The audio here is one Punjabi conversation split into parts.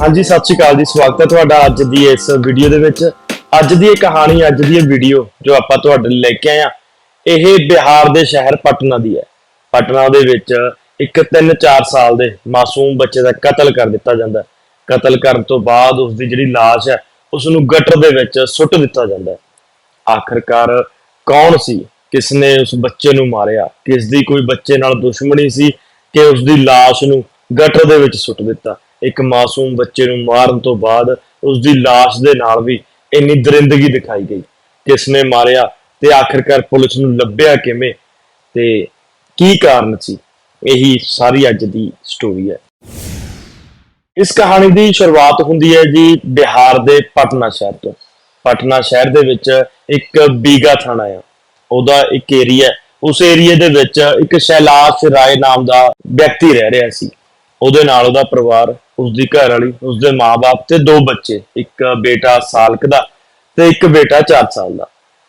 ਹਾਂਜੀ, ਸਤਿ ਸ਼੍ਰੀ ਅਕਾਲ ਜੀ। ਸਵਾਗਤ ਹੈ ਤੁਹਾਡਾ ਅੱਜ ਦੀ ਇਸ ਵੀਡੀਓ ਦੇ ਵਿੱਚ। ਅੱਜ ਦੀ ਇਹ ਕਹਾਣੀ, ਅੱਜ ਦੀ ਇਹ ਵੀਡੀਓ ਜੋ ਆਪਾਂ ਤੁਹਾਡੇ ਲਈ ਲੈ ਕੇ ਆਏ ਆ ਇਹ ਬਿਹਾਰ ਦੇ ਸ਼ਹਿਰ ਪਟਨਾ ਦੀ ਹੈ। ਪਟਨਾ ਦੇ ਵਿੱਚ ਇੱਕ 3-4 ਸਾਲ ਦੇ ਮਾਸੂਮ ਬੱਚੇ ਦਾ ਕਤਲ ਕਰ ਦਿੱਤਾ ਜਾਂਦਾ ਹੈ। ਕਤਲ ਕਰਨ ਤੋਂ ਬਾਅਦ ਉਸ ਦੀ ਜਿਹੜੀ ਲਾਸ਼ ਹੈ ਉਸ ਨੂੰ ਗਟਰ ਦੇ ਵਿੱਚ ਸੁੱਟ ਦਿੱਤਾ ਜਾਂਦਾ ਹੈ। ਆਖਰਕਾਰ ਕੌਣ ਸੀ? ਕਿਸ ਨੇ ਉਸ ਬੱਚੇ ਨੂੰ ਮਾਰਿਆ? ਕਿਸ ਦੀ ਕੋਈ ਬੱਚੇ ਨਾਲ ਦੁਸ਼ਮਣੀ ਸੀ ਕਿ ਉਸ ਦੀ ਲਾਸ਼ ਨੂੰ ਗਟਰ ਦੇ ਵਿੱਚ ਸੁੱਟ ਦਿੱਤਾ? ਇੱਕ ਮਾਸੂਮ ਬੱਚੇ ਨੂੰ ਮਾਰਨ ਤੋਂ ਬਾਅਦ ਉਸ ਦੀ ਲਾਸ਼ ਦੇ ਨਾਲ ਵੀ ਇੰਨੀ ਦਰਿੰਦਗੀ ਦਿਖਾਈ ਗਈ। ਕਿਸ ਨੇ ਮਾਰਿਆ ਤੇ ਆਖਿਰਕਾਰ ਪੁਲਿਸ ਨੂੰ ਲੱਭਿਆ ਕਿਵੇਂ ਤੇ ਕੀ ਕਾਰਨ ਸੀ? ਇਹੀ ਸਾਰੀ ਅੱਜ ਦੀ ਸਟੋਰੀ ਹੈ। ਇਸ ਕਹਾਣੀ ਦੀ ਸ਼ੁਰੂਆਤ ਹੁੰਦੀ ਹੈ ਜੀ ਬਿਹਾਰ ਦੇ ਪਟਨਾ ਸ਼ਹਿਰ ਤੋਂ। ਪਟਨਾ ਸ਼ਹਿਰ ਦੇ ਵਿੱਚ ਇੱਕ ਬੀਗਾ ਥਾਣਾ ਆ। ਉਹਦਾ ਇੱਕ ਏਰੀਆ ਉਸ ਏਰੀਆ ਦੇ ਵਿੱਚ ਇੱਕ ਸ਼ੈਲਾਸ਼ ਰਾਏ ਨਾਮ ਦਾ ਵਿਅਕਤੀ ਰਹਿ ਰਿਹਾ ਸੀ। ਉਹਦੇ ਨਾਲ ਉਹਦਾ ਪਰਿਵਾਰ ਉਸ ਦੀ ਘਰ ਵਾਲੀ ਉਸ ਦੇ ਮਾਪੇ ਤੇ ਦੋ ਬੱਚੇ, ਇੱਕ ਬੇਟਾ ਸਾਲਕ ਦਾ ਤੇ ਇੱਕ ਬੇਟਾ 4 ਸਾਲ ਦਾ।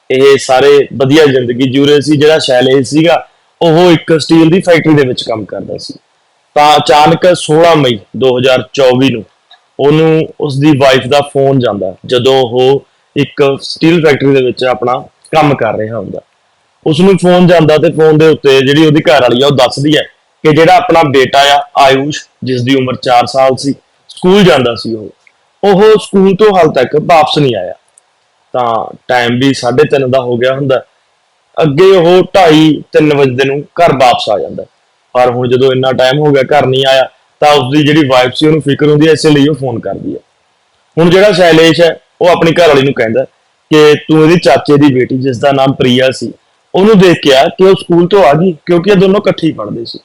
ਇਹ ਸਾਰੇ ਵਧੀਆ ਜ਼ਿੰਦਗੀ ਜੀ ਰਹੇ ਸੀ, ਜਿਹੜਾ ਸ਼ੈਲੇਸ਼ ਸੀਗਾ, ਉਹ ਇੱਕ ਸਟੀਲ ਦੀ ਫੈਕਟਰੀ ਦੇ ਵਿੱਚ ਕੰਮ ਕਰਦਾ ਸੀ। ਤਾਂ ਅਚਾਨਕ 16 ਮਈ 2024 ਨੂੰ ਉਹਨੂੰ ਉਸ ਦੀ ਵਾਈਫ ਦਾ ਫੋਨ ਜਾਂਦਾ, ਜਦੋਂ ਉਹ ਇੱਕ ਸਟੀਲ ਫੈਕਟਰੀ ਦੇ ਵਿੱਚ ਆਪਣਾ ਕੰਮ ਕਰ ਰਿਹਾ ਹੁੰਦਾ। ਉਸ ਨੂੰ ਫੋਨ ਜਾਂਦਾ ਤੇ ਫੋਨ ਦੇ ਉੱਤੇ ਜਿਹੜੀ ਉਹਦੀ ਘਰ ਵਾਲੀ ਆ, ਉਹ ਦੱਸਦੀ ਹੈ ਕਿ ਜਿਹੜਾ ਆਪਣਾ ਬੇਟਾ ਆ, ਆਯੂਸ਼ ਜਿਸ ਦੀ ਉਮਰ 4 ਸਾਲ ਸੀ, ਸਕੂਲ ਜਾਂਦਾ ਸੀ ਉਹ। ਉਹ ਸਕੂਲ ਤੋਂ ਹਾਲ ਤੱਕ ਵਾਪਸ ਨਹੀਂ ਆਇਆ। ਤਾਂ ਟਾਈਮ ਵੀ 3:30 ਦਾ ਹੋ ਗਿਆ ਹੁੰਦਾ। ਅੱਗੇ ਉਹ 2:30 3 ਵਜੇ ਨੂੰ ਘਰ ਵਾਪਸ ਆ ਜਾਂਦਾ। ਪਰ ਹੁਣ ਜਦੋਂ ਇੰਨਾ ਟਾਈਮ ਹੋ ਗਿਆ ਘਰ ਨਹੀਂ ਆਇਆ, ਤਾਂ ਉਸ ਦੀ ਜਿਹੜੀ ਵਾਈਫ ਸੀ, ਉਹਨੂੰ ਫਿਕਰ ਹੁੰਦੀ ਹੈ ਇਸੇ ਲਈ ਉਹ ਫੋਨ ਕਰਦੀ ਹੈ ਹੁਣ ਜਿਹੜਾ ਸ਼ੈਲੇਸ਼ ਹੈ ਉਹ ਆਪਣੀ ਘਰ ਵਾਲੀ ਨੂੰ ਕਹਿੰਦਾ ਕਿ ਤੂੰ ਇਹਦੀ ਚਾਚੇ ਦੀ ਬੇਟੀ ਜਿਸ ਦਾ ਨਾਮ ਪ੍ਰਿਆ ਸੀ, ਉਹਨੂੰ ਦੇਖ ਕੇ ਆ ਕਿ ਉਹ ਸਕੂਲ ਤੋਂ ਆ ਗਈ, ਕਿਉਂਕਿ ਇਹ ਦੋਨੋਂ ਇਕੱਠੇ ਹੀ ਪੜ੍ਹਦੇ ਸੀ।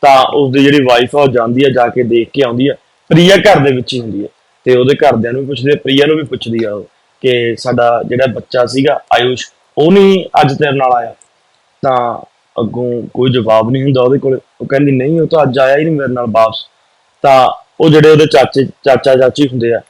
ਤਾਂ ਉਸ ਦੀ ਜਿਹੜੀ ਵਾਈਫ ਆ, ਉਹ ਜਾਂਦੀ ਆ, ਜਾ ਕੇ ਦੇਖ ਕੇ ਆਉਂਦੀ ਆ। ਪ੍ਰਿਆ ਘਰ ਦੇ ਵਿੱਚ ਹੀ ਹੁੰਦੀ ਹੈ ਤੇ ਉਹਦੇ ਘਰਦਿਆਂ ਨੂੰ ਵੀ ਪੁੱਛਦੀ ਹੈ ਪ੍ਰਿਆ ਨੂੰ ਵੀ ਪੁੱਛਦੀ ਆ ਉਹ ਕਿ ਸਾਡਾ ਜਿਹੜਾ ਬੱਚਾ ਸੀਗਾ, ਆਯੂਸ਼, ਉਹ ਨਹੀਂ ਅੱਜ ਤੇਰੇ ਨਾਲ ਆਇਆ। ਤਾਂ ਅੱਗੋਂ ਕੋਈ ਜਵਾਬ ਨਹੀਂ ਹੁੰਦਾ ਉਹਦੇ ਕੋਲ। ਉਹ ਕਹਿੰਦੀ, ਨਹੀਂ, ਉਹ ਤਾਂ ਅੱਜ ਆਇਆ ਹੀ ਨਹੀਂ ਮੇਰੇ ਨਾਲ ਵਾਪਸ। ਤਾਂ ਉਹ ਜਿਹੜੇ ਉਹਦੇ ਚਾਚੇ, ਚਾਚਾ, ਚਾਚੀ ਹੁੰਦੇ ਆ,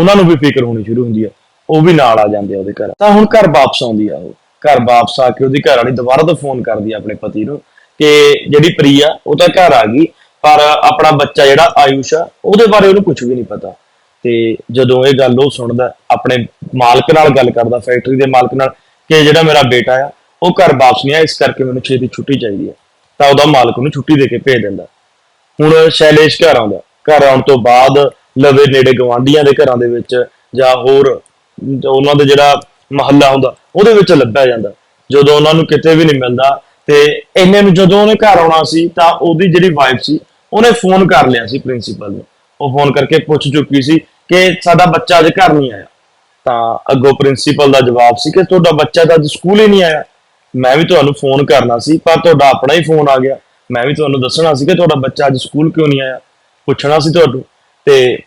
ਉਹਨਾਂ ਨੂੰ ਵੀ ਫਿਕਰ ਹੋਣੀ ਸ਼ੁਰੂ ਹੁੰਦੀ ਆ। ਉਹ ਵੀ ਨਾਲ ਆ ਜਾਂਦੇ ਆ ਉਹਦੇ ਘਰ। ਤਾਂ ਹੁਣ ਘਰ ਵਾਪਸ ਆਉਂਦੀ ਆ ਉਹ। ਘਰ ਵਾਪਸ ਆ ਕੇ ਉਹਦੀ ਘਰ ਵਾਲੀ ਦੁਬਾਰਾ ਤੋਂ ਫੋਨ ਕਰਦੀ ਆ ਆਪਣੇ ਪਤੀ ਨੂੰ। ਕਿ ਜਿਹੜੀ ਪ੍ਰਿਆ, ਉਹ ਤਾਂ ਘਰ ਆ ਗਈ, ਪਰ ਆਪਣਾ ਬੱਚਾ ਜਿਹੜਾ ਆਯੂਸ਼ ਆ, ਉਹਦੇ ਬਾਰੇ ਉਹਨੂੰ ਕੁਝ ਵੀ ਨਹੀਂ ਪਤਾ। ਤੇ ਜਦੋਂ ਇਹ ਗੱਲ ਉਹ ਸੁਣਦਾ, ਆਪਣੇ ਮਾਲਕ ਨਾਲ ਗੱਲ ਕਰਦਾ ਫੈਕਟਰੀ ਦੇ ਮਾਲਕ ਨਾਲ, ਕਿ ਜਿਹੜਾ ਮੇਰਾ ਬੇਟਾ ਆ, ਉਹ ਘਰ ਵਾਪਸ ਨਹੀਂ ਆਇਆ, ਇਸ ਕਰਕੇ ਮੈਨੂੰ ਛੇਤੀ ਛੁੱਟੀ ਚਾਹੀਦੀ ਹੈ ਤਾਂ ਉਹਦਾ ਮਾਲਕ ਉਹਨੂੰ ਛੁੱਟੀ ਦੇ ਕੇ ਭੇਜ ਦਿੰਦਾ। ਹੁਣ ਸ਼ੈਲੇਸ਼ ਘਰ ਆਉਂਦਾ। ਘਰ ਆਉਣ ਤੋਂ ਬਾਅਦ ਲਵੇ ਨੇੜੇ ਗਵਾਂਢੀਆਂ ਦੇ ਘਰਾਂ ਦੇ ਵਿੱਚ, ਜਾਂ ਹੋਰ ਉਹਨਾਂ ਦੇ ਜਿਹੜਾ ਮਹੱਲਾ ਹੁੰਦਾ, ਉਹਦੇ ਵਿੱਚ ਲੱਭਿਆ ਜਾਂਦਾ। ਜਦੋਂ ਉਹਨਾਂ ਨੂੰ ਕਿਤੇ ਵੀ ਨਹੀਂ ਮਿਲਦਾ ਤੇ ਇੰਨੇ ਨੂੰ ਜਦੋਂ ਉਹਨੇ ਘਰ ਆਉਣਾ ਸੀ, ਤਾਂ ਉਹਦੀ ਜਿਹੜੀ ਵਾਈਫ ਸੀ, ਉਹਨੇ ਫੋਨ ਕਰ ਲਿਆ ਸੀ ਪ੍ਰਿੰਸੀਪਲ ਨੂੰ। ਉਹ ਫੋਨ ਕਰਕੇ ਪੁੱਛ ਚੁੱਕੀ ਸੀ ਕਿ ਸਾਡਾ ਬੱਚਾ ਅਜੇ ਘਰ ਨਹੀਂ ਆਇਆ। ਤਾਂ ਅੱਗੋਂ ਪ੍ਰਿੰਸੀਪਲ ਦਾ ਜਵਾਬ ਸੀ ਕਿ ਤੁਹਾਡਾ ਬੱਚਾ ਤਾਂ ਸਕੂਲ ਹੀ ਨਹੀਂ ਆਇਆ। ਮੈਂ ਵੀ ਤੁਹਾਨੂੰ ਫੋਨ ਕਰਨਾ ਸੀ, ਪਰ ਤੁਹਾਡਾ ਆਪਣਾ ਹੀ ਫੋਨ ਆ ਗਿਆ। ਮੈਂ ਵੀ ਤੁਹਾਨੂੰ ਦੱਸਣਾ ਸੀ ਕਿ ਤੁਹਾਡਾ ਬੱਚਾ ਅੱਜ ਸਕੂਲ ਕਿਉਂ ਨਹੀਂ ਆਇਆ। ਪੁੱਛਣਾ ਸੀ ਤੁਹਾਨੂੰ। ਤੇ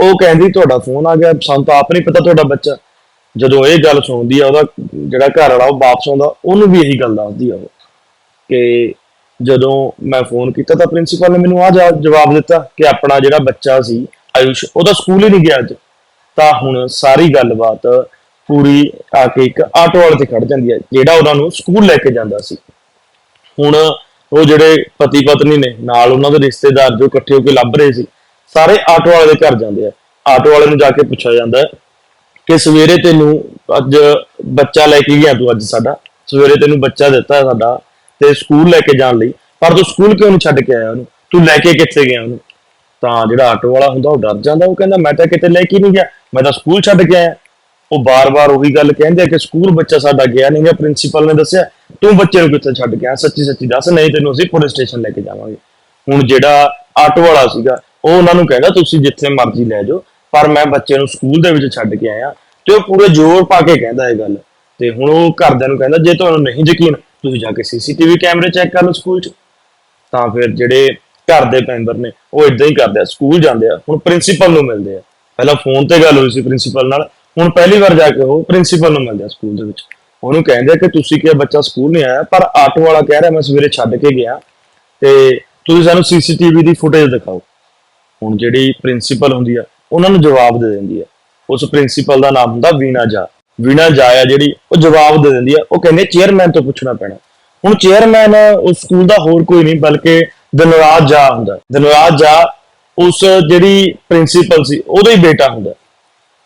ਉਹ ਕਹਿੰਦੀ ਤੁਹਾਡਾ ਫੋਨ ਆ ਗਿਆ, ਸਾਨੂੰ ਤਾਂ ਆਪ ਨਹੀਂ ਪਤਾ ਤੁਹਾਡਾ ਬੱਚਾ। ਜਦੋਂ ਇਹ ਗੱਲ ਸੁਣਦੀ ਆ, ਉਹਦਾ ਜਿਹੜਾ ਘਰ ਵਾਲਾ, ਉਹ ਵਾਪਸ ਆਉਂਦਾ, ਉਹਨੂੰ ਵੀ ਇਹੀ ਗੱਲ ਦੱਸਦੀ ਆ ਉਹ। ਕਿ ਜਦੋਂ ਮੈਂ ਫੋਨ ਕੀਤਾ ਤਾਂ ਪ੍ਰਿੰਸੀਪਲ ਨੇ ਮੈਨੂੰ ਆ ਜਵਾਬ ਦਿੱਤਾ ਕਿ ਆਪਣਾ ਜਿਹੜਾ ਬੱਚਾ ਸੀ ਆਯੁਸ਼, ਉਹਦਾ ਸਕੂਲ ਹੀ ਨਹੀਂ ਗਿਆ ਅੱਜ। ਤਾਂ ਹੁਣ ਸਾਰੀ ਗੱਲਬਾਤ ਪੂਰੀ ਆ ਕੇ ਇੱਕ ਆਟੋ ਵਾਲੇ ਤੇ ਖੜ ਜਾਂਦੀ ਹੈ, ਜਿਹੜਾ ਉਹਨਾਂ ਨੂੰ ਸਕੂਲ ਲੈ ਕੇ ਜਾਂਦਾ ਸੀ। ਹੁਣ ਉਹ ਜਿਹੜੇ ਪਤੀ ਪਤਨੀ ਨੇ, ਨਾਲ ਉਹਨਾਂ ਦੇ ਰਿਸ਼ਤੇਦਾਰ ਜੋ ਇਕੱਠੇ ਹੋ ਕੇ ਲੱਭ ਰਹੇ ਸੀ, ਸਾਰੇ ਆਟੋ ਵਾਲੇ ਦੇ ਘਰ ਜਾਂਦੇ ਆ। ਆਟੋ ਵਾਲੇ ਨੂੰ ਜਾ ਕੇ ਪੁੱਛਿਆ ਜਾਂਦਾ ਕਿ ਸਵੇਰੇ ਤੈਨੂੰ ਅੱਜ ਬੱਚਾ ਲੈ ਕੇ ਗਿਆ ਤੂੰ ਅੱਜ ਸਾਡਾ? ਸਵੇਰੇ ਤੈਨੂੰ ਬੱਚਾ ਦਿੱਤਾ ਸਾਡਾ ਤੇ ਸਕੂਲ ਲੈ ਕੇ ਜਾਣ ਲਈ। ਪਰ ਤੂੰ ਸਕੂਲ ਕਿਉਂ ਨਹੀਂ ਛੱਡ ਕੇ ਆਇਆ ਉਹਨੂੰ? ਤੂੰ ਲੈ ਕੇ ਕਿੱਥੇ ਗਿਆ ਉਹਨੂੰ? ਤਾਂ ਜਿਹੜਾ ਆਟੋ ਵਾਲਾ ਹੁੰਦਾ, ਉਹ ਡਰ ਜਾਂਦਾ। ਉਹ ਕਹਿੰਦਾ, ਮੈਂ ਤਾਂ ਕਿਤੇ ਲੈ ਕੇ ਨਹੀਂ ਗਿਆ। ਮੈਂ ਤਾਂ ਸਕੂਲ ਛੱਡ ਕੇ ਆਇਆ। ਉਹ ਬਾਰ-ਬਾਰ ਉਹੀ ਗੱਲ ਕਹਿੰਦੇ ਆ ਕਿ ਸਕੂਲ ਬੱਚਾ ਸਾਡਾ ਗਿਆ ਨਹੀਂ ਗਿਆ ਪ੍ਰਿੰਸੀਪਲ ਨੇ ਦੱਸਿਆ, ਤੂੰ ਬੱਚੇ ਨੂੰ ਕਿੱਥੇ ਛੱਡ ਗਿਆ ਸੱਚੀ ਸੱਚੀ ਦੱਸ, ਨਹੀਂ ਤੈਨੂੰ ਅਸੀਂ ਪੁਲਿਸ ਸਟੇਸ਼ਨ ਲੈ ਕੇ ਜਾਵਾਂਗੇ। ਹੁਣ ਜਿਹੜਾ ਆਟੋ ਵਾਲਾ ਸੀਗਾ, ਉਹ ਉਹਨਾਂ ਨੂੰ ਕਹਿੰਦਾ, ਤੁਸੀਂ ਜਿੱਥੇ ਮਰਜ਼ੀ ਲੈ ਜਾਓ, ਪਰ ਮੈਂ ਬੱਚੇ ਨੂੰ ਸਕੂਲ ਦੇ ਵਿੱਚ ਛੱਡ ਕੇ ਆਇਆ। ਤੇ ਉਹ ਪੂਰੇ ਜ਼ੋਰ ਪਾ ਕੇ ਕਹਿੰਦਾ ਇਹ ਗੱਲ। ਤੇ ਹੁਣ ਉਹ ਘਰਦਿਆਂ ਨੂੰ ਕਹਿੰਦਾ, ਜੇ ਤੁਹਾਨੂੰ ਨਹੀਂ ਯਕੀਨ ਤੁਸੀਂ ਜਾ ਕੇ ਸੀਸੀਟੀਵੀ ਕੈਮਰੇ ਚੈੱਕ ਕਰ ਲਓ ਸਕੂਲ 'ਚ। ਤਾਂ ਫਿਰ ਜਿਹੜੇ ਘਰ ਦੇ ਮੈਂਬਰ ਨੇ, ਉਹ ਇਦਾਂ ਹੀ ਕਰਦੇ ਆ, ਸਕੂਲ ਜਾਂਦੇ ਆ, ਹੁਣ ਪ੍ਰਿੰਸੀਪਲ ਨੂੰ ਮਿਲਦੇ ਆ। ਪਹਿਲਾਂ ਫੋਨ ਤੇ ਗੱਲ ਹੋਈ ਸੀ ਪ੍ਰਿੰਸੀਪਲ ਨਾਲ, ਹੁਣ ਪਹਿਲੀ ਵਾਰ ਜਾ ਕੇ ਉਹ ਪ੍ਰਿੰਸੀਪਲ ਨੂੰ ਮਿਲਦੇ ਆ ਸਕੂਲ ਦੇ ਵਿੱਚ। ਉਹਨੂੰ ਕਹਿੰਦੇ ਆ ਕਿ ਤੁਸੀਂ ਕਿਹਾ ਬੱਚਾ ਸਕੂਲ ਨਹੀਂ ਆਇਆ, ਪਰ ਆਟੋ ਵਾਲਾ ਕਹਿ ਰਿਹਾ, ਮੈਂ ਸਵੇਰੇ ਛੱਡ ਕੇ ਗਿਆ। ਤੇ ਤੁਸੀਂ ਸਾਨੂੰ ਸੀਸੀਟੀਵੀ ਦੀ ਫੁਟੇਜ ਦਿਖਾਓ। ਹੁਣ ਜਿਹੜੀ ਪ੍ਰਿੰਸੀਪਲ ਹੁੰਦੀ ਆ, ਉਹਨਾਂ ਨੂੰ ਜਵਾਬ ਦੇ ਦਿੰਦੀ ਆ। ਉਸ ਪ੍ਰਿੰਸੀਪਲ ਦਾ ਨਾਮ ਹੁੰਦਾ ਵੀਨਾ ਜਾ ਵੀਨਾ ਜਾ ਜਿਹੜੀ ਉਹ ਜਵਾਬ ਦੇ ਦਿੰਦੀ ਆ, ਉਹ ਕਹਿੰਦੇ ਚੇਅਰਮੈਨ ਤੋਂ ਪੁੱਛਣਾ ਪੈਣਾ। ਹੁਣ ਚੇਅਰਮੈਨ ਉਸ ਸਕੂਲ ਦਾ ਹੋਰ ਕੋਈ ਨਹੀਂ, ਬਲਕਿ ਦਿਨਰਾਜ ਜਾ ਹੁੰਦਾ। ਦਿਨਰਾਜ ਜਾ ਉਸ ਜਿਹੜੀ ਪ੍ਰਿੰਸੀਪਲ ਸੀ, ਉਹਦਾ ਹੀ ਬੇਟਾ ਹੁੰਦਾ।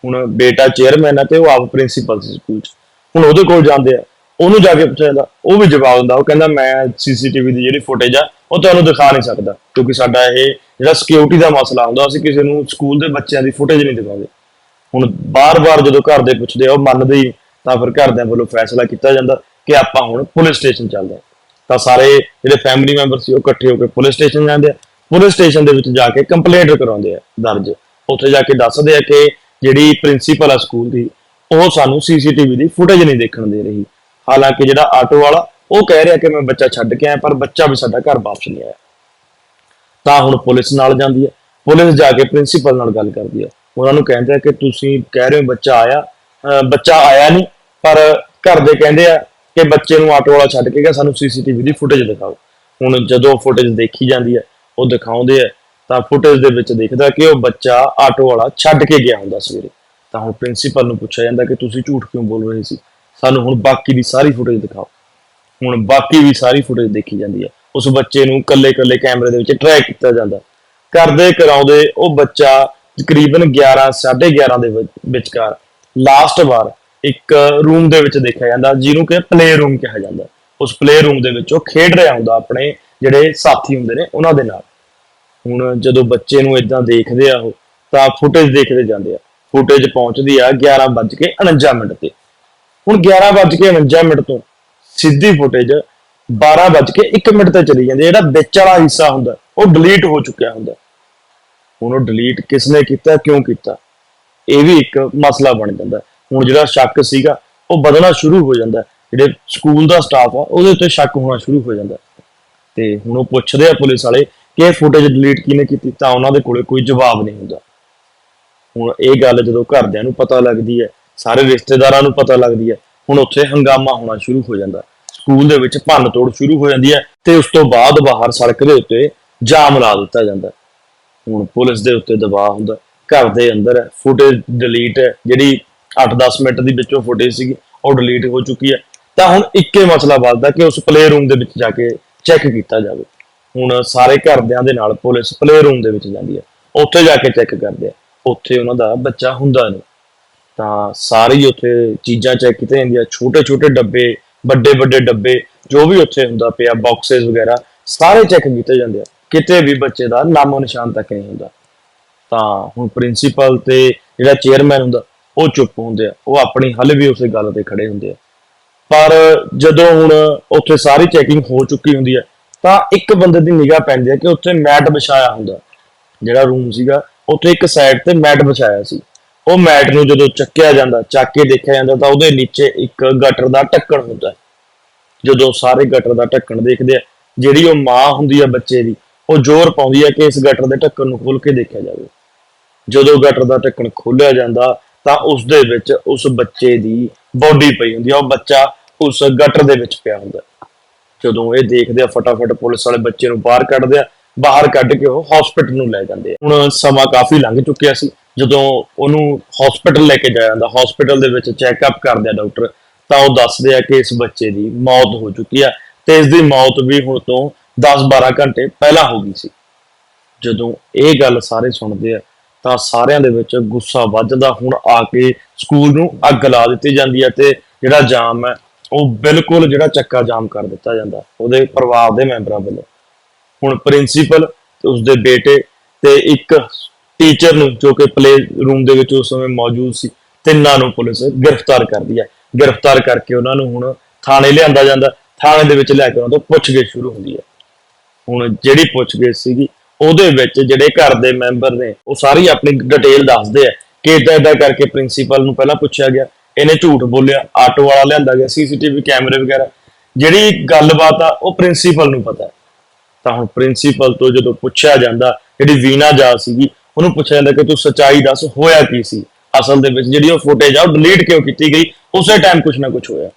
ਹੁਣ ਬੇਟਾ ਚੇਅਰਮੈਨ ਹੈ ਤੇ ਉਹ ਆਪ ਪ੍ਰਿੰਸੀਪਲ ਸੀ ਸਕੂਲ 'ਚ। ਹੁਣ ਉਹਦੇ ਕੋਲ ਜਾਂਦੇ ਆ, ਉਹਨੂੰ ਜਾ ਕੇ ਪੁੱਛਿਆ ਜਾਂਦਾ, ਉਹ ਵੀ ਜਵਾਬ ਦਿੰਦਾ, ਉਹ ਕਹਿੰਦਾ, ਮੈਂ ਸੀਸੀਟੀਵੀ ਦੀ ਜਿਹੜੀ ਫੁਟੇਜ ਆ, ਉਹ ਤੁਹਾਨੂੰ ਦਿਖਾ ਨਹੀਂ ਸਕਦਾ, ਕਿਉਂਕਿ ਸਾਡਾ ਇਹ ਜਿਹੜਾ ਸਿਕਿਉਰਿਟੀ ਦਾ ਮਸਲਾ ਹੁੰਦਾ, ਅਸੀਂ ਕਿਸੇ ਨੂੰ ਸਕੂਲ ਦੇ ਬੱਚਿਆਂ ਦੀ ਫੁਟੇਜ ਨਹੀਂ ਦਿਖਾਉਂਦੇ। ਹੁਣ ਬਾਰ-ਬਾਰ ਜਦੋਂ ਘਰ ਦੇ ਪੁੱਛਦੇ ਆ, ਉਹ ਮੰਨਦੇ ਹੀ ਤਾਂ ਫਿਰ ਘਰਦਿਆਂ ਵੱਲੋਂ ਫੈਸਲਾ ਕੀਤਾ ਜਾਂਦਾ ਕਿ ਆਪਾਂ ਹੁਣ ਪੁਲਿਸ ਸਟੇਸ਼ਨ ਚੱਲਦੇ ਆ ਤਾਂ ਸਾਰੇ ਜਿਹੜੇ ਫੈਮਿਲੀ ਮੈਂਬਰ ਸੀ, ਉਹ ਇਕੱਠੇ ਹੋ ਕੇ ਪੁਲਿਸ ਸਟੇਸ਼ਨ ਜਾਂਦੇ ਆ। ਪੁਲਿਸ ਸਟੇਸ਼ਨ ਦੇ ਵਿੱਚ ਜਾ ਕੇ ਕੰਪਲੇਂਟ ਕਰਾਉਂਦੇ ਆ ਦਰਜ। ਉੱਥੇ ਜਾ ਕੇ ਦੱਸਦੇ ਆ ਕਿ ਜਿਹੜੀ ਪ੍ਰਿੰਸੀਪਲ ਆ ਸਕੂਲ ਦੀ, ਉਹ ਸਾਨੂੰ ਸੀਸੀਟੀਵੀ ਦੀ ਫੁਟੇਜ ਨਹੀਂ ਦੇਖਣ ਦੇ ਰਹੀ। ਹਾਲਾਂਕਿ ਜਿਹੜਾ ਆਟੋ ਵਾਲਾ, ਉਹ ਕਹਿ ਰਿਹਾ ਕਿ ਮੈਂ ਬੱਚਾ ਛੱਡ ਕੇ ਆਇਆ, ਪਰ ਬੱਚਾ ਵੀ ਸਾਡਾ ਘਰ ਵਾਪਸ ਨਹੀਂ ਆਇਆ। ਤਾਂ ਹੁਣ ਪੁਲਿਸ ਨਾਲ ਜਾਂਦੀ ਹੈ ਪੁਲਿਸ ਜਾ ਕੇ ਪ੍ਰਿੰਸੀਪਲ ਨਾਲ ਗੱਲ ਕਰਦੀ ਹੈ ਉਹਨਾਂ ਨੂੰ ਕਹਿੰਦੇ ਆ ਕਿ ਤੁਸੀਂ ਕਹਿ ਰਹੇ ਹੋ ਬੱਚਾ ਆਇਆ ਬੱਚਾ ਆਇਆ ਨਹੀਂ, ਪਰ ਘਰ ਦੇ ਕਹਿੰਦੇ ਆ ਕਿ ਬੱਚੇ ਨੂੰ ਆਟੋ ਵਾਲਾ ਛੱਡ ਕੇ ਗਿਆ, ਸਾਨੂੰ ਸੀਸੀਟੀਵੀ ਦੀ ਫੁਟੇਜ ਦਿਖਾਓ। ਹੁਣ ਜਦੋਂ ਫੁਟੇਜ ਦੇਖੀ ਜਾਂਦੀ ਹੈ, ਉਹ ਦਿਖਾਉਂਦੇ ਆ, ਤਾਂ ਫੁਟੇਜ ਦੇ ਵਿੱਚ ਦੇਖਦਾ ਕਿ ਉਹ ਬੱਚਾ ਆਟੋ ਵਾਲਾ ਛੱਡ ਕੇ ਗਿਆ ਹੁੰਦਾ ਸਵੇਰੇ। ਤਾਂ ਹੁਣ ਪ੍ਰਿੰਸੀਪਲ ਨੂੰ ਪੁੱਛਿਆ ਜਾਂਦਾ ਕਿ ਤੁਸੀਂ ਝੂਠ ਕਿਉਂ ਬੋਲ ਰਹੇ ਸੀ? ਸਾਨੂੰ ਹੁਣ ਬਾਕੀ ਦੀ ਸਾਰੀ ਫੁਟੇਜ ਦਿਖਾਓ। ਹੁਣ ਬਾਕੀ ਵੀ ਸਾਰੀ ਫੁਟੇਜ ਦੇਖੀ ਜਾਂਦੀ ਹੈ। ਉਸ ਬੱਚੇ ਨੂੰ ਕੱਲੇ-ਕੱਲੇ ਕੈਮਰੇ ਦੇ ਵਿੱਚ ਟਰੈਕ ਕੀਤਾ ਜਾਂਦਾ। ਕਰਦੇ ਕਰਾਉਂਦੇ ਉਹ ਬੱਚਾ ਤਕਰੀਬਨ 11 11:30 ਦੇ ਵਿਚਕਾਰ ਲਾਸਟ ਵਾਰ ਇੱਕ ਰੂਮ ਦੇ ਵਿੱਚ ਦੇਖਿਆ ਜਾਂਦਾ, ਜਿਹਨੂੰ ਕਿ ਪਲੇ ਰੂਮ ਕਿਹਾ ਜਾਂਦਾ। ਉਸ ਪਲੇ ਰੂਮ ਦੇ ਵਿੱਚ ਉਹ ਖੇਡ ਰਿਹਾ ਹੁੰਦਾ, ਆਪਣੇ ਜਿਹੜੇ ਸਾਥੀ ਹੁੰਦੇ ਨੇ, ਉਹਨਾਂ ਦੇ ਨਾਲ। ਹੁਣ ਜਦੋਂ ਬੱਚੇ ਨੂੰ ਇਦਾਂ ਦੇਖਦੇ ਆ ਉਹ, ਤਾਂ ਫੁਟੇਜ ਦੇਖਦੇ ਜਾਂਦੇ ਆ। ਫੁਟੇਜ ਪਹੁੰਚਦੀ ਆ 11:49 ਮਿੰਟ ਤੇ। ਹੁਣ 11:49 ਮਿੰਟ ਤੋਂ ਸਿੱਧੀ ਫੁਟੇਜ 12:01 ਮਿੰਟ ਤੇ ਚਲੀ ਜਾਂਦੀ ਹੈ। ਜਿਹੜਾ ਵਿੱਚ ਵਾਲਾ ਹਿੱਸਾ ਹੁੰਦਾ, ਉਹ ਡਿਲੀਟ ਹੋ ਚੁੱਕਿਆ ਹੁੰਦਾ। ਹੁਣ ਉਹ ਡਿਲੀਟ ਕਿਸਨੇ ਕੀਤਾ, ਕਿਉਂ ਕੀਤਾ? ਇਹ ਵੀ ਇੱਕ ਮਸਲਾ ਬਣ ਜਾਂਦਾ। ਹੁਣ ਜਿਹੜਾ ਸ਼ੱਕ ਸੀਗਾ, ਉਹ ਬਦਲਣਾ ਸ਼ੁਰੂ ਹੋ ਜਾਂਦਾ। ਜਿਹੜੇ ਸਕੂਲ ਦਾ ਸਟਾਫ ਆ, ਉਹਦੇ ਉੱਤੇ ਸ਼ੱਕ ਹੋਣਾ ਸ਼ੁਰੂ ਹੋ ਜਾਂਦਾ। ਤੇ ਹੁਣ ਉਹ ਪੁੱਛਦੇ ਆ ਪੁਲਿਸ ਵਾਲੇ ਕਿ ਇਹ ਫੁਟੇਜ ਡਿਲੀਟ ਕਿਹਨੇ ਕੀਤੀ, ਤਾਂ ਉਹਨਾਂ ਦੇ ਕੋਲੇ ਕੋਈ ਜਵਾਬ ਨਹੀਂ ਹੁੰਦਾ। ਹੁਣ ਇਹ ਗੱਲ ਜਦੋਂ ਘਰਦਿਆਂ ਨੂੰ ਪਤਾ ਲੱਗਦੀ ਹੈ, ਸਾਰੇ ਰਿਸ਼ਤੇਦਾਰਾਂ ਨੂੰ ਪਤਾ ਲੱਗਦੀ ਹੈ, ਹੁਣ ਉੱਥੇ ਹੰਗਾਮਾ ਹੋਣਾ ਸ਼ੁਰੂ ਹੋ ਜਾਂਦਾ। ਸਕੂਲ ਦੇ ਵਿੱਚ ਭੰਨ ਤੋੜ ਸ਼ੁਰੂ ਹੋ ਜਾਂਦੀ ਹੈ ਤੇ ਉਸ ਤੋਂ ਬਾਅਦ ਬਾਹਰ ਸੜਕ ਦੇ ਉੱਤੇ ਜਾਮ ਲਾ ਦਿੱਤਾ ਜਾਂਦਾ। ਹੁਣ ਪੁਲਿਸ ਦੇ ਉੱਤੇ ਦਬਾਅ ਹੁੰਦਾ, ਘਰ ਦੇ ਅੰਦਰ ਹੈ ਫੁਟੇਜ ਡਿਲੀਟ ਹੈ, ਜਿਹੜੀ 8-10 ਮਿੰਟ ਦੀ ਵਿੱਚੋਂ ਫੁਟੇਜ ਸੀਗੀ, ਉਹ ਡਿਲੀਟ ਹੋ ਚੁੱਕੀ ਹੈ। ਤਾਂ ਹੁਣ ਇੱਕੇ ਮਸਲਾ ਬਚਦਾ ਕਿ ਉਸ ਪਲੇ ਰੂਮ ਦੇ ਵਿੱਚ ਜਾ ਕੇ ਚੈੱਕ ਕੀਤਾ ਜਾਵੇ। ਹੁਣ ਸਾਰੇ ਘਰਦਿਆਂ ਦੇ ਨਾਲ ਪੁਲਿਸ ਪਲੇ ਰੂਮ ਦੇ ਵਿੱਚ ਜਾਂਦੀ ਹੈ, ਉੱਥੇ ਜਾ ਕੇ ਚੈੱਕ ਕਰਦੇ ਆ। ਉੱਥੇ ਉਹਨਾਂ ਦਾ ਬੱਚਾ ਹੁੰਦਾ ਨਹੀਂ। ਤਾਂ ਸਾਰੀ ਉੱਥੇ ਚੀਜ਼ਾਂ ਚੈੱਕ ਕੀਤੀਆਂ ਜਾਂਦੀਆਂ ਛੋਟੇ ਛੋਟੇ ਡੱਬੇ ਵੱਡੇ ਵੱਡੇ ਡੱਬੇ, ਜੋ ਵੀ ਉੱਥੇ ਹੁੰਦਾ ਪਿਆ ਬਾਕਸਸ ਵਗੈਰਾ, ਸਾਰੇ ਚੈੱਕ ਕੀਤੇ ਜਾਂਦੇ ਆ। ਕਿਤੇ ਵੀ ਬੱਚੇ ਦਾ ਨਾਮੋ ਨਿਸ਼ਾਨ ਤੱਕ ਨਹੀਂ ਹੁੰਦਾ। ਤਾਂ ਹੁਣ ਪ੍ਰਿੰਸੀਪਲ ਤੇ ਜਿਹੜਾ ਚੇਅਰਮੈਨ ਹੁੰਦਾ, ਉਹ ਚੁੱਪ ਹੁੰਦੇ ਆ। ਉਹ ਆਪਣੀ ਹੱਲ ਵੀ ਉਸੇ ਗੱਲ ਤੇ ਖੜੇ ਹੁੰਦੇ ਆ। ਪਰ ਜਦੋਂ ਹੁਣ ਉੱਥੇ ਸਾਰੀ ਚੈਕਿੰਗ ਹੋ ਚੁੱਕੀ ਹੁੰਦੀ ਹੈ ਤਾਂ ਇੱਕ ਬੰਦੇ ਦੀ ਨਿਗਾਹ ਪੈਂਦੀ ਹੈ ਕਿ ਉੱਥੇ ਮੈਟ ਵਿਛਾਇਆ ਹੁੰਦਾ। ਜਿਹੜਾ ਰੂਮ ਸੀਗਾ, ਉੱਥੇ ਇੱਕ ਸਾਈਡ ਤੇ ਮੈਟ ਵਿਛਾਇਆ ਸੀ। ਉਹ ਮੈਟ ਨੂੰ ਜਦੋਂ ਚੱਕਿਆ ਜਾਂਦਾ, ਚੱਕ ਕੇ ਦੇਖਿਆ ਜਾਂਦਾ, ਤਾਂ ਉਹਦੇ ਨੀਚੇ ਇੱਕ ਗਟਰ ਦਾ ਢੱਕਣ ਹੁੰਦਾ। ਜਦੋਂ ਸਾਰੇ ਗਟਰ ਦਾ ਢੱਕਣ ਦੇਖਦੇ ਆ, ਜਿਹੜੀ ਉਹ ਮਾਂ ਹੁੰਦੀ ਆ ਬੱਚੇ ਦੀ ਉਹ ਜ਼ੋਰ ਪਾਉਂਦੀ ਹੈ ਕਿ ਇਸ ਗਟਰ ਦੇ ਢੱਕਣ ਨੂੰ ਖੋਲ ਕੇ ਦੇਖਿਆ ਜਾਵੇ। ਜਦੋਂ ਗਟਰ ਦਾ ਢੱਕਣ ਖੋਲਿਆ ਜਾਂਦਾ, ਤਾਂ ਉਸ ਦੇ ਵਿੱਚ ਉਸ ਬੱਚੇ ਦੀ ਬੋਡੀ ਪਈ ਹੁੰਦੀ ਆ ਉਹ ਬੱਚਾ ਉਸ ਗਟਰ ਦੇ ਵਿੱਚ ਪਿਆ ਹੁੰਦਾ ਜਦੋਂ ਇਹ ਦੇਖਦੇ ਆ, ਫਟਾਫਟ ਪੁਲਿਸ ਵਾਲੇ ਬੱਚੇ ਨੂੰ ਬਾਹਰ ਕੱਢਦੇ ਆ, ਬਾਹਰ ਕੱਢ ਕੇ ਉਹ ਹਸਪੀਟਲ ਨੂੰ ਲੈ ਜਾਂਦੇ ਆ। ਹੁਣ ਸਮਾਂ ਕਾਫੀ ਲੰਘ ਚੁੱਕਿਆ ਸੀ। ਜਦੋਂ ਉਹਨੂੰ ਹਸਪੀਟਲ ਲੈ ਕੇ ਜਾਇਆ ਜਾਂਦਾ ਹਸਪੀਟਲ ਦੇ ਵਿੱਚ ਚੈੱਕਅਪ ਕਰਦੇ ਆ ਡਾਕਟਰ ਤਾਂ ਉਹ ਦੱਸਦੇ ਆ ਕਿ ਇਸ ਬੱਚੇ ਦੀ ਮੌਤ ਹੋ ਚੁੱਕੀ ਆ ਤੇ ਇਸ ਦੀ ਮੌਤ ਵੀ ਹੁਣ ਤੋਂ 10-12 ਘੰਟੇ ਪਹਿਲਾਂ ਹੋ ਗਈ ਸੀ। ਜਦੋਂ ਇਹ ਗੱਲ ਸਾਰੇ ਸੁਣਦੇ ਆ, ਤਾਂ ਸਾਰਿਆਂ ਦੇ ਵਿੱਚ ਗੁੱਸਾ ਵੱਜਦਾ ਹੁਣ ਆ ਕੇ ਸਕੂਲ ਨੂੰ ਅੱਗ ਲਾ ਦਿੱਤੀ ਜਾਂਦੀ ਹੈ ਤੇ ਜਿਹੜਾ ਜਾਮ ਹੈ ਉਹ ਬਿਲਕੁਲ ਜਿਹੜਾ ਚੱਕਾ ਜਾਮ ਕਰ ਦਿੱਤਾ ਜਾਂਦਾ, ਉਹਦੇ ਪਰਿਵਾਰ ਦੇ ਮੈਂਬਰਾਂ ਵੱਲੋਂ। ਹੁਣ ਪ੍ਰਿੰਸੀਪਲ ਤੇ ਉਸਦੇ ਬੇਟੇ ਤੇ ਇੱਕ ਟੀਚਰ ਨੂੰ, ਜੋ ਕਿ ਪਲੇ ਰੂਮ ਦੇ ਵਿੱਚ ਉਸ ਸਮੇਂ ਮੌਜੂਦ ਸੀ, ਤਿੰਨਾਂ ਨੂੰ ਪੁਲਿਸ ਗ੍ਰਿਫਤਾਰ ਕਰਦੀ ਹੈ ਗ੍ਰਿਫਤਾਰ ਕਰਕੇ ਉਹਨਾਂ ਨੂੰ ਹੁਣ ਥਾਣੇ ਲਿਆਂਦਾ ਜਾਂਦਾ, ਥਾਣੇ ਦੇ ਵਿੱਚ ਲੈ ਕੇ ਉਹਨਾਂ ਤੋਂ ਪੁੱਛਗਿੱਛ ਸ਼ੁਰੂ ਹੁੰਦੀ ਹੈ ਹੁਣ ਜਿਹੜੀ ਪੁੱਛਗਿੱਛ ਸੀਗੀ, ਉਹਦੇ ਵਿੱਚ ਜਿਹੜੇ ਘਰ ਦੇ ਮੈਂਬਰ ਨੇ, ਉਹ ਸਾਰੀ ਆਪਣੀ ਡਿਟੇਲ ਦੱਸਦੇ ਆ ਕਿ ਇਦਾਂ ਇਦਾਂ ਕਰਕੇ ਪ੍ਰਿੰਸੀਪਲ ਨੂੰ ਪਹਿਲਾਂ ਪੁੱਛਿਆ ਗਿਆ, ਇਹਨੇ ਝੂਠ ਬੋਲਿਆ ਆਟੋ ਵਾਲਾ ਲਿਆਂਦਾ ਗਿਆ ਸੀਸੀਟੀਵੀ ਕੈਮਰੇ ਵਗੈਰਾ। ਜਿਹੜੀ ਗੱਲਬਾਤ ਆ, ਉਹ ਪ੍ਰਿੰਸੀਪਲ ਨੂੰ ਪਤਾ ਤਾਂ ਹੁਣ ਪ੍ਰਿੰਸੀਪਲ ਤੋਂ ਜਦੋਂ ਪੁੱਛਿਆ ਜਾਂਦਾ, ਜਿਹੜੀ ਵੀਨਾ ਜਾ ਸੀਗੀ, ਉਹਨੂੰ ਪੁੱਛਿਆ ਜਾਂਦਾ ਕਿ ਤੂੰ ਸੱਚਾਈ ਦੱਸ, ਹੋਇਆ ਕੀ ਸੀ? ਅਸਲ ਦੇ ਵਿੱਚ ਜਿਹੜੀ ਉਹ ਫੁਟੇਜ ਆ, ਉਹ ਡਿਲੀਟ ਕਿਉਂ ਕੀਤੀ ਗਈ? ਉਸੇ ਟਾਈਮ ਕੁਝ ਨਾ ਕੁਝ ਹੋਇਆ।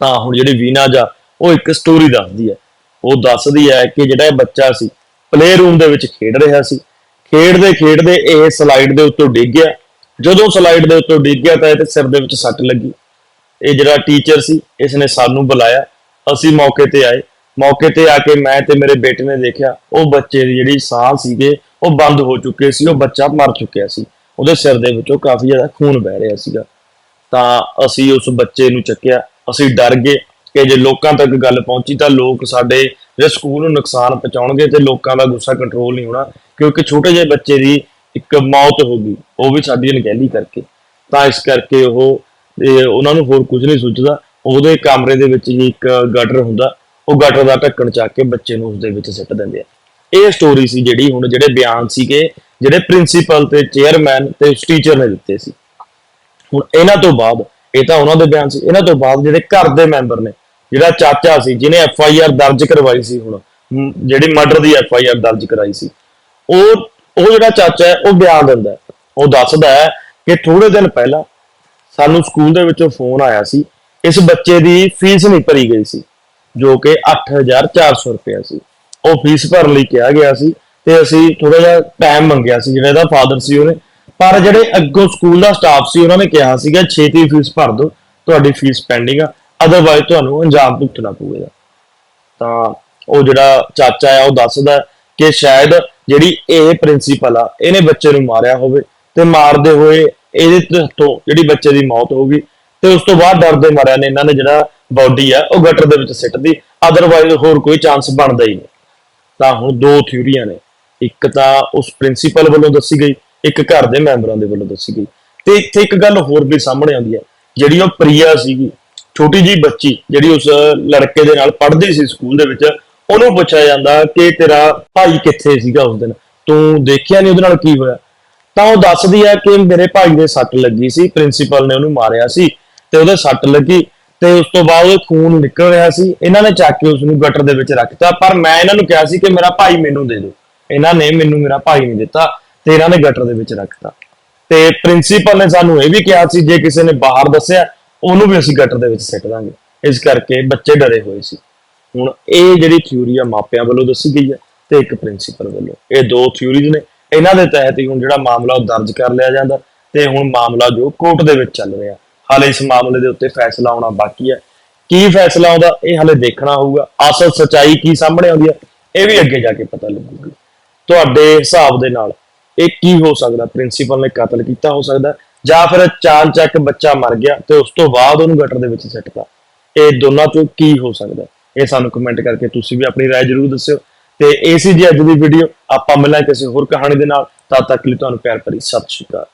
ਤਾਂ ਹੁਣ ਜਿਹੜੀ ਵੀਨਾ ਜਾ, ਉਹ ਇੱਕ ਸਟੋਰੀ ਦੱਸਦੀ ਹੈ। ਉਹ ਦੱਸਦੀ ਹੈ ਕਿ ਜਿਹੜਾ ਇਹ ਬੱਚਾ ਸੀ ਪਲੇ ਰੂਮ ਦੇ ਵਿੱਚ ਖੇਡ ਰਿਹਾ ਸੀ। ਖੇਡਦੇ ਖੇਡਦੇ ਇਹ ਸਲਾਈਡ ਦੇ ਉੱਤੋਂ ਡਿੱਗ ਗਿਆ। ਜਦੋਂ ਸਲਾਈਡ ਦੇ ਉੱਤੋਂ ਡਿੱਗ ਗਿਆ ਤਾਂ ਇਹਦੇ ਸਿਰ ਦੇ ਵਿੱਚ ਸੱਟ ਲੱਗੀ। ਇਹ ਜਿਹੜਾ ਟੀਚਰ ਸੀ ਇਸ ਨੇ ਸਾਨੂੰ ਬੁਲਾਇਆ। ਅਸੀਂ ਮੌਕੇ ਤੇ ਆਏ। ਮੌਕੇ ਤੇ ਆ ਕੇ ਮੈਂ ਤੇ ਮੇਰੇ ਬੇਟੇ ਨੇ ਦੇਖਿਆ, ਉਹ ਬੱਚੇ ਦੀ ਜਿਹੜੀ ਸਾਹ ਸੀਗੇ, ਉਹ ਬੰਦ ਹੋ ਚੁੱਕੇ ਸੀ, ਉਹ ਬੱਚਾ ਮਰ ਚੁੱਕਿਆ ਸੀ। ਉਹਦੇ ਸਿਰ ਦੇ ਵਿੱਚੋਂ ਕਾਫੀ ਜ਼ਿਆਦਾ ਖੂਨ ਵਹਿ ਰਿਹਾ ਸੀਗਾ। ਤਾਂ ਅਸੀਂ ਉਸ ਬੱਚੇ ਨੂੰ ਚੱਕਿਆ। ਅਸੀਂ ਡਰ ਗਏ। ਕਿ ਜੇ ਲੋਕਾਂ ਤੱਕ ਗੱਲ ਪਹੁੰਚੀ ਤਾਂ ਲੋਕ ਸਾਡੇ ਜੇ ਸਕੂਲ ਨੂੰ ਨੁਕਸਾਨ ਪਹੁੰਚਾਉਣਗੇ ਤੇ ਲੋਕਾਂ ਦਾ ਗੁੱਸਾ ਕੰਟਰੋਲ ਨਹੀਂ ਹੋਣਾ, ਕਿਉਂਕਿ ਛੋਟੇ ਜਿਹੇ ਬੱਚੇ ਦੀ ਇੱਕ ਮੌਤ ਹੋ ਗਈ, ਉਹ ਵੀ ਸਾਡੀ ਅਣਗਹਿਲੀ ਕਰਕੇ। ਤਾਂ ਇਸ ਕਰਕੇ ਉਹ ਉਹਨਾਂ ਨੂੰ ਹੋਰ ਕੁਝ ਨਹੀਂ ਸੋਚਦਾ। ਉਹਦੇ ਕਮਰੇ ਦੇ ਵਿੱਚ ਹੀ ਇੱਕ ਗਟਰ ਹੁੰਦਾ, ਉਹ ਗਟਰ ਦਾ ਢੱਕਣ ਚੱਕ ਕੇ ਬੱਚੇ ਨੂੰ ਉਸ ਦੇ ਵਿੱਚ ਸਿੱਟ ਦਿੰਦੇ ਆ। ਇਹ ਸਟੋਰੀ ਸੀ ਜਿਹੜੀ ਹੁਣ ਜਿਹੜੇ ਬਿਆਨ ਸੀਗੇ, ਜਿਹੜੇ ਪ੍ਰਿੰਸੀਪਲ ਤੇ ਚੇਅਰਮੈਨ ਤੇ ਉਸ ਟੀਚਰ ਨੇ ਦਿੱਤੇ ਸੀ। ਹੁਣ ਇਹਨਾਂ ਤੋਂ ਬਾਅਦ, ਇਹ ਤਾਂ ਉਹਨਾਂ ਦੇ ਬਿਆਨ ਸੀ, ਇਹਨਾਂ ਤੋਂ ਬਾਅਦ ਜਿਹੜੇ ਘਰ ਦੇ ਮੈਂਬਰ ਨੇ ਜਿਹੜਾ ਚਾਚਾ ਸੀ, ਜਿਹਨੇ ਐਫ ਆਈ ਆਰ ਦਰਜ ਕਰਵਾਈ ਸੀ ਹੁਣ ਜਿਹੜੀ ਮਰਡਰ ਦੀ ਐਫ ਆਈ ਆਰ ਦਰਜ ਕਰਾਈ ਸੀ, ਉਹ ਉਹ ਜਿਹੜਾ ਚਾਚਾ ਹੈ, ਉਹ ਬਿਆਨ ਦਿੰਦਾ ਉਹ ਦੱਸਦਾ ਹੈ ਕਿ ਥੋੜੇ ਦਿਨ ਪਹਿਲਾਂ ਸਾਨੂੰ ਸਕੂਲ ਦੇ ਵਿੱਚੋਂ ਫੋਨ ਆਇਆ ਸੀ, ਇਸ ਬੱਚੇ ਦੀ ਫੀਸ ਨਹੀਂ ਭਰੀ ਗਈ ਸੀ, ਜੋ ਕਿ 8400 ਰੁਪਏ ਸੀ ਉਹ ਫੀਸ ਭਰਨ ਲਈ ਕਿਹਾ ਗਿਆ ਸੀ ਤੇ ਅਸੀਂ ਥੋੜਾ ਜਿਹਾ ਟਾਈਮ ਮੰਗਿਆ ਸੀ, ਜਿਹੜਾ ਇਹਦਾ ਫਾਦਰ ਸੀ ਉਹਨੇ। ਪਰ ਜਿਹੜੇ ਅੱਗੋਂ ਸਕੂਲ ਦਾ ਸਟਾਫ ਸੀ, ਉਹਨਾਂ ਨੇ ਕਿਹਾ ਸੀਗਾ, ਛੇਤੀ ਫੀਸ ਭਰ ਦਿਓ, ਤੁਹਾਡੀ ਫੀਸ ਪੈਂਡਿੰਗ ਆ। ਅਦਰਵਾਈਜ਼ ਤੁਹਾਨੂੰ ਅੰਜਾਮ ਭੁਗਤਣਾ ਪਊਗਾ। ਤਾਂ ਉਹ ਜਿਹੜਾ ਚਾਚਾ ਆ, ਉਹ ਦੱਸਦਾ ਕਿ ਸ਼ਾਇਦ ਜਿਹੜੀ ਇਹ ਪ੍ਰਿੰਸੀਪਲ ਆ, ਇਹਨੇ ਬੱਚੇ ਨੂੰ ਮਾਰਿਆ ਹੋਵੇ ਤੇ ਮਾਰਦੇ ਹੋਏ ਇਹਦੇ ਤੋਂ ਜਿਹੜੀ ਬੱਚੇ ਦੀ ਮੌਤ ਹੋ ਗਈ ਤੇ ਉਸ ਤੋਂ ਬਾਅਦ ਡਰਦੇ ਮਾਰਿਆ ਨੇ, ਇਹਨਾਂ ਨੇ ਜਿਹੜਾ ਬਾਡੀ ਆ, ਉਹ ਗਟਰ ਦੇ ਵਿੱਚ ਸਿੱਟਦੀ ਅਦਰਵਾਈਜ਼ ਹੋਰ ਕੋਈ ਚਾਂਸ ਬਣਦਾ ਹੀ ਨਹੀਂ। ਤਾਂ ਹੁਣ ਦੋ ਥਿਊਰੀਆਂ ਨੇ। ਇੱਕ ਤਾਂ ਉਸ ਪ੍ਰਿੰਸੀਪਲ ਵੱਲੋਂ ਦੱਸੀ ਗਈ, ਇੱਕ ਘਰ ਦੇ ਮੈਂਬਰਾਂ ਦੇ ਵੱਲੋਂ ਦੱਸੀ ਗਈ। ਤੇ ਇੱਥੇ ਇੱਕ ਗੱਲ ਹੋਰ ਵੀ ਸਾਹਮਣੇ ਆਉਂਦੀ ਹੈ ਜਿਹੜੀ ਉਹ ਪ੍ਰਿਆ ਸੀਗੀ ਛੋਟੀ ਜੀ ਬੱਚੀ ਜਿਹੜੀ ਉਸ ਲੜਕੇ ਦੇ ਨਾਲ ਪੜ੍ਹਦੀ ਸੀ ਸਕੂਲ ਦੇ ਵਿੱਚ, ਉਹਨੂੰ ਪੁੱਛਿਆ ਜਾਂਦਾ ਕਿ ਤੇਰਾ ਭਾਈ ਕਿੱਥੇ ਸੀਗਾ ਉਸ ਦਿਨ? ਤੂੰ ਦੇਖਿਆ ਨਹੀਂ ਉਹਦੇ ਨਾਲ ਕੀ ਹੋਇਆ? ਤਾਂ ਉਹ ਦੱਸਦੀ ਹੈ ਕਿ ਮੇਰੇ ਭਾਈ ਦੇ ਸੱਟ ਲੱਗੀ ਸੀ ਪ੍ਰਿੰਸੀਪਲ ਨੇ ਉਹਨੂੰ ਮਾਰਿਆ ਸੀ ਤੇ ਉਹਦੇ ਸੱਟ ਲੱਗੀ ਤੇ ਉਸ ਤੋਂ ਬਾਅਦ ਉਹ ਖੂਨ ਨਿਕਲ ਰਿਹਾ ਸੀ। ਇਹਨਾਂ ਨੇ ਚੱਕ ਕੇ ਉਸ ਨੂੰ ਗਟਰ ਦੇ ਵਿੱਚ ਰੱਖਤਾ, ਪਰ ਮੈਂ ਇਹਨਾਂ ਨੂੰ ਕਿਹਾ ਸੀ ਕਿ ਮੇਰਾ ਭਾਈ ਮੈਨੂੰ ਦੇ ਦਿਓ। ਇਹਨਾਂ ਨੇ ਮੈਨੂੰ ਮੇਰਾ ਭਾਈ ਨਹੀਂ ਦਿੱਤਾ ਤੇ ਇਹਨਾਂ ਨੇ ਗਟਰ ਦੇ ਵਿੱਚ ਰੱਖਤਾ। ਤੇ ਪ੍ਰਿੰਸੀਪਲ ਨੇ ਸਾਨੂੰ ਇਹ ਵੀ ਕਿਹਾ ਸੀ, ਜੇ ਕਿਸੇ ਨੇ ਬਾਹਰ ਦੱਸਿਆ ਉਹਨੂੰ ਵੀ ਅਸੀਂ ਗਟਰ ਦੇ ਵਿੱਚ ਸਿੱਟ ਦਾਂਗੇ। ਇਸ ਕਰਕੇ ਬੱਚੇ ਡਰੇ ਹੋਏ ਸੀ। ਹੁਣ ਇਹ ਜਿਹੜੀ ਥਿਊਰੀ ਆ ਮਾਪਿਆਂ ਵੱਲੋਂ ਦੱਸੀ ਗਈ ਹੈ ਤੇ ਇੱਕ ਪ੍ਰਿੰਸੀਪਲ ਵੱਲੋਂ। ਇਹ ਦੋ ਥਿਊਰੀਜ਼ ਨੇ। ਇਹਨਾਂ ਦੇ ਤਹਿਤ ਹੀ ਹੁਣ ਜਿਹੜਾ ਮਾਮਲਾ ਉਹ ਦਰਜ ਕਰ ਲਿਆ ਜਾਂਦਾ ਤੇ ਹੁਣ ਮਾਮਲਾ ਜੋ ਕੋਰਟ ਦੇ ਵਿੱਚ ਚੱਲ ਰਿਹਾ। ਹਾਲੇ ਇਸ ਮਾਮਲੇ ਦੇ ਉੱਤੇ ਫੈਸਲਾ ਆਉਣਾ ਬਾਕੀ ਹੈ ਕੀ ਫੈਸਲਾ ਆਉਂਦਾ, ਇਹ ਹਾਲੇ ਦੇਖਣਾ ਹੋਊਗਾ। ਅਸਲ ਸਚਾਈ ਕੀ ਸਾਹਮਣੇ ਆਉਂਦੀ ਹੈ ਇਹ ਵੀ ਅੱਗੇ ਜਾ ਕੇ ਪਤਾ ਲੱਗੂਗੀ। ਤੁਹਾਡੇ ਹਿਸਾਬ ਦੇ ਨਾਲ ਇਹ ਕੀ ਹੋ ਸਕਦਾ? ਪ੍ਰਿੰਸੀਪਲ ਨੇ ਕਤਲ ਕੀਤਾ ਹੋ ਸਕਦਾ। ਜਾਂ ਫਿਰ ਚਾਲ ਚੱਕ ਬੱਚਾ ਮਰ ਗਿਆ ਤੇ ਉਸ ਤੋਂ ਬਾਅਦ ਉਹਨੂੰ ਗਟਰ ਦੇ ਵਿੱਚ ਸਿੱਟਤਾ ਇਹ ਦੋਨਾਂ ਚੋਂ ਕੀ ਹੋ ਸਕਦਾ ਇਹ ਸਾਨੂੰ ਕਮੈਂਟ ਕਰਕੇ ਤੁਸੀਂ ਵੀ ਆਪਣੀ رائے ਜ਼ਰੂਰ ਦੱਸਿਓ ਤੇ ਇਹ ਸੀ ਜੀ ਅੱਜ ਦੀ ਵੀਡੀਓ ਆਪਾਂ ਮਿਲਾਂਗੇ ਕਿਸੇ ਹੋਰ ਕਹਾਣੀ ਦੇ ਨਾਲ ਤਦ ਤੱਕ ਲਈ ਤੁਹਾਨੂੰ ਪਿਆਰ ਭਰੀ ਸਤਿ ਸ਼੍ਰੀ ਅਕਾਲ